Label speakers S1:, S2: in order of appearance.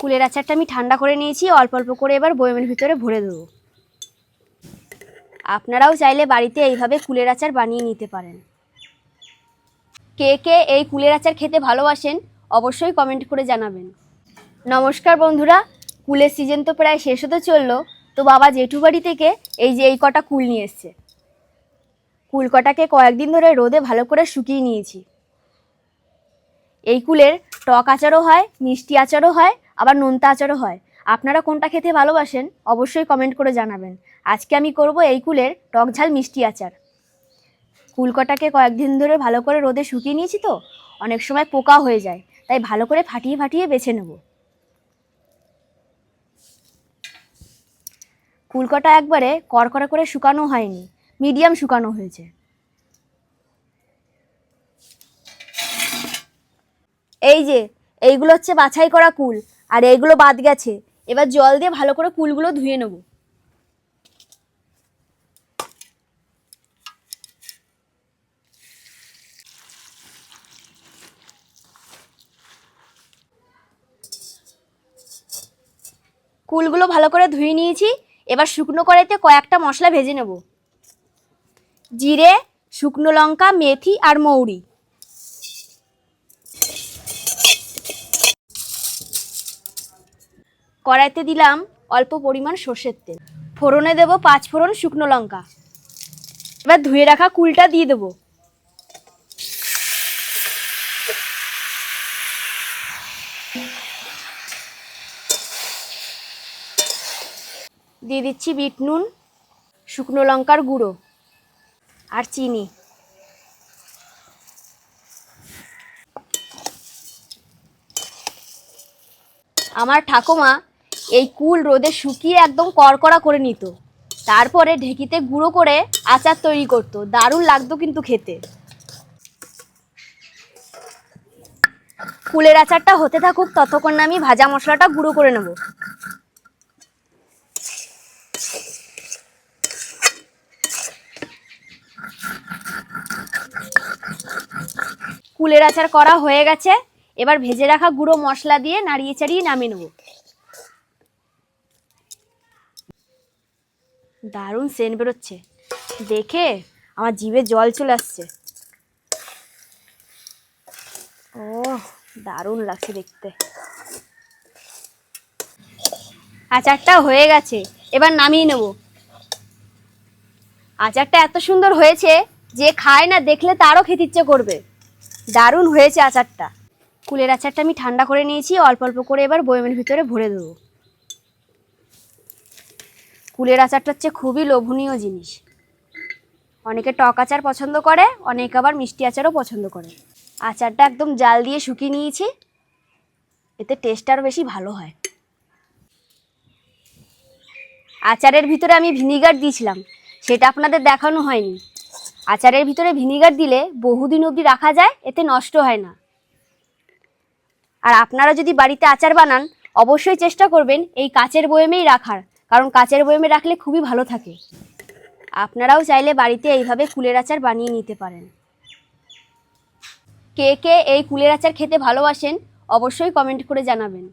S1: কুলের আচারটা আমি ঠান্ডা করে নিয়েছি, অল্প অল্প করে এবার বয়মের ভিতরে ভরে দেবো। আপনারাও চাইলে বাড়িতে এইভাবে কুলের আচার বানিয়ে নিতে পারেন। কে কে এই কুলের আচার খেতে ভালোবাসেন, অবশ্যই কমেন্ট করে জানাবেন। নমস্কার বন্ধুরা, কুলের সিজন তো প্রায় শেষ হতে চলল, তো বাবা জেঠু বাড়ি থেকে এই যে এই কটা কুল নিয়ে এসছে। কুল কটাকে কয়েকদিন ধরে রোদে ভালো করে শুকিয়ে নিয়েছি। এই কুলের টক আচারও হয়, মিষ্টি আচারও হয় আবার নোনতা আচারও হয়। আপনারা কোনটা খেতে ভালোবাসেন অবশ্যই কমেন্ট করে জানাবেন। আজকে আমি করব এই কুলের টক ঝাল মিষ্টি আচার। কুলকটাকে কয়েকদিন ধরে ভালো করে রোদে শুকিয়ে নিয়েছি তো, অনেক সময় পোকা হয়ে যায়, তাই ভালো করে ফাটিয়ে ফাটিয়ে বেছে নেব। কুলকটা একবারে কড়কড়া করে শুকানো হয়নি, মিডিয়াম শুকানো হয়েছে। এই যে, এইগুলো হচ্ছে বাছাই করা কুল। আর এইগুলো বাদ গেছে। এবার জল দিয়ে ভালো করে কুলগুলো ধুয়ে নেব। কুলগুলো ভালো করে ধুয়ে নিয়েছি। এবার শুকনো কড়াইতে কয়েকটা মশলা ভেজে নেব। জিরে, শুকনো লঙ্কা, মেথি আর মৌরি। কড়াইতে দিলাম অল্প পরিমাণ সর্ষের তেল। ফোড়নে দেব পাঁচ ফোড়ন শুকনো লঙ্কা। এবার ধুয়ে রাখা কুলটা দিয়ে দেবো। দিয়ে দিচ্ছি বিট নুন, শুকনো লঙ্কার গুঁড়ো আর চিনি। আমার ঠাকুমা এই কুল রোদে শুকিয়ে একদম কড়কড়া করে নিত। তারপরে ঢেকিতে গুঁড়ো করে আচার তৈরি করতো। দারুণ লাগতো কিন্তু খেতে। কুলের আচারটা হতে থাকুক, ততক্ষণ আমি ভাজা মশলাটা গুঁড়ো করে নেব। কুলের আচার করা হয়ে গেছে। এবার ভেজে রাখা গুঁড়ো মশলা দিয়ে নাড়িয়ে চাড়িয়ে নামিয়ে নেব। দারুণ সেন্ট বেরোচ্ছে। দেখে আমার জিভে জল চলে আসছে। ও দারুণ লাগছে দেখতে। আচারটা হয়ে গেছে, এবার নামিয়ে নেব। আচারটা এত সুন্দর হয়েছে যে খায় না, দেখলে তারও খেতে ইচ্ছে করবে। দারুণ হয়েছে আচারটা। কুলের আচারটা আমি ঠান্ডা করে নিয়েছি, অল্প অল্প করে এবার বয়মের ভিতরে ভরে দেবো। কুলের আচারটা হচ্ছে খুবই লোভনীয় জিনিস। অনেকে টক আচার পছন্দ করে, অনেকে আবার মিষ্টি আচারও পছন্দ করে। আচারটা একদম জাল দিয়ে শুকিয়ে নিয়েছি, এতে টেস্ট আরও বেশি ভালো হয়। আচারের ভিতরে আমি ভিনিগার দিয়েছিলাম, সেটা আপনাদের দেখানো হয়নি। আচারের ভিতরে ভিনিগার দিলে বহুদিন অবধি রাখা যায়, এতে নষ্ট হয় না। আর আপনারা যদি বাড়িতে আচার বানান, অবশ্যই চেষ্টা করবেন এই কাচের বয়েমেই রাখার। কারণ কাচের বয়মে রাখলে খুবই ভালো থাকে। আপনারাও চাইলে বাড়িতে এইভাবে কুলের আচার বানিয়ে নিতে পারেন। কে কে এই কুলের আচার খেতে ভালোবাসেন, অবশ্যই কমেন্ট করে জানাবেন।